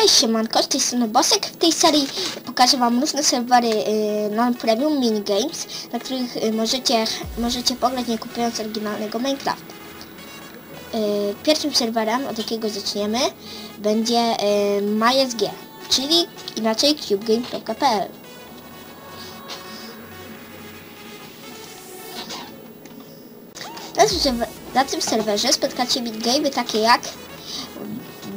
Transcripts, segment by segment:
Cześć, siemanko, z tej strony Bosek. W tej serii pokażę Wam różne serwery y, non-premium minigames, na których y, możecie, możecie pograć nie kupując oryginalnego Minecraft. Y, pierwszym serwerem, od jakiego zaczniemy, będzie y, MySG, czyli inaczej cubegame.pl. Na tym serwerze spotkacie minigamey takie jak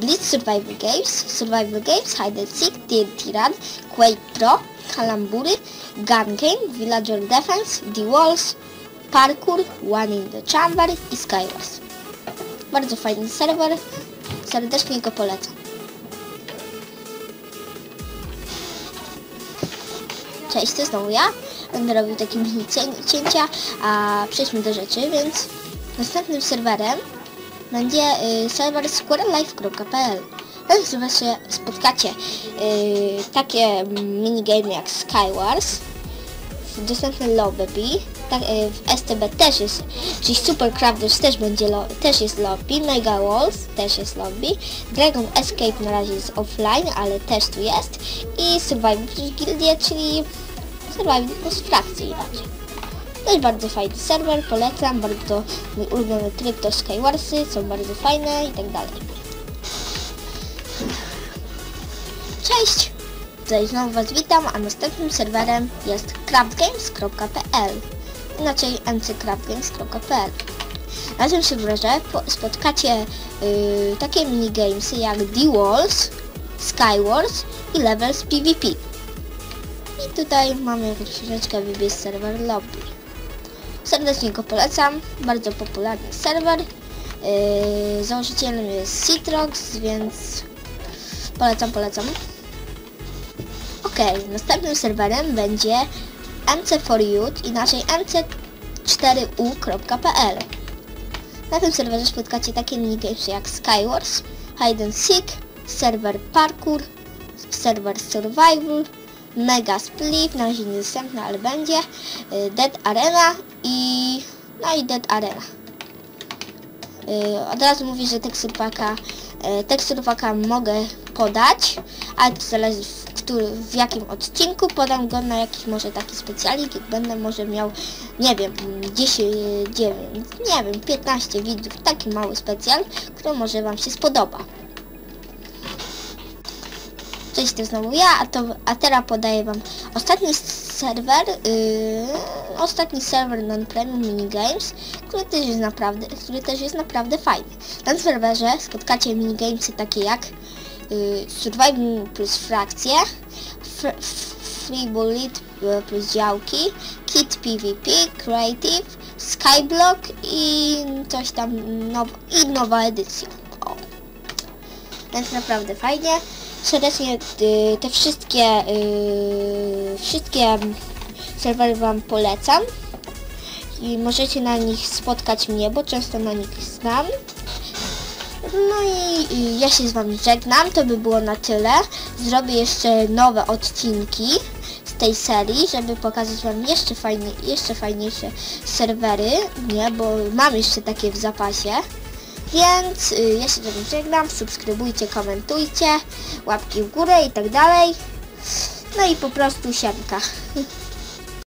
Blitz Survival Games, Survival Games, Hide and Seek, TNT Run, Quake Pro, Kalambury, Gun Game, Villager Defense, The Walls, Parkour, One in the Chamber i Skywars. Bardzo fajny serwer, serdecznie go polecam. Cześć, to znowu ja. Będę robił takie mini cię- cięcia, a przejdźmy do rzeczy, więc następnym serwerem będzie y, serwer squirrellife.pl. Na tym serwerze spotkacie y, takie minigame jak Skywars, dostępne lobby, tak, y, w STB też jest, czyli Super Crafters też będzie też jest lobby, Mega Walls też jest lobby, Dragon Escape na razie jest offline, ale też tu jest i Survival plus Guildie, czyli Survival plus frakcje inaczej. To jest bardzo fajny serwer, polecam, bardzo mój ulubiony tryb to Skywarsy, są bardzo fajne i tak dalej. Cześć! Tutaj znowu Was witam, a następnym serwerem jest craftgames.pl inaczej mccraftgames.pl Na tym serwerze po- spotkacie yy, takie minigamesy jak The Walls, Skywars i Levels PvP. I tutaj mamy troszeczkę wybierz serwer lobby. Serdecznie go polecam, bardzo popularny serwer. Yy, założycielem jest Citrox, więc polecam, polecam. Ok, następnym serwerem będzie MC4Youth, inaczej mc4u.pl. Na tym serwerze spotkacie takie minigames jak Skywars, Hide and Seek, serwer Parkour, serwer Survival, Mega Split, na razie niedostępny, ale będzie, y, Dead Arena i no i Dead Arena. Y, Od razu mówię, że teksturpaka, y, teksturpaka mogę podać, ale to zależy w, który, w jakim odcinku. Podam go na jakiś może taki specjalik, będę może miał, nie wiem, 10, 9, nie wiem, 15 widzów, taki mały specjal, który może Wam się spodoba. Cześć, to znowu ja, a, to, a teraz podaję Wam ostatni serwer, yy, ostatni serwer non-premium minigames, który też jest naprawdę, który też jest naprawdę fajny. Na serwerze spotkacie minigamesy takie jak yy, Survival plus frakcje, fr, Free Bullet yy, plus działki, Kit PvP, Creative, Skyblock i coś tam now, i nowa edycja. O. Więc naprawdę fajnie. Serdecznie y, te wszystkie y, wszystkie serwery Wam polecam. I możecie na nich spotkać mnie, bo często na nich znam. No i y, ja się z Wami żegnam. To by było na tyle. Zrobię jeszcze nowe odcinki z tej serii, żeby pokazać Wam jeszcze, fajnie, jeszcze fajniejsze serwery, nie, bo mam jeszcze takie w zapasie. Więc y, ja się z wami żegnam, subskrybujcie, komentujcie, łapki w górę i tak dalej. No i po prostu siemka.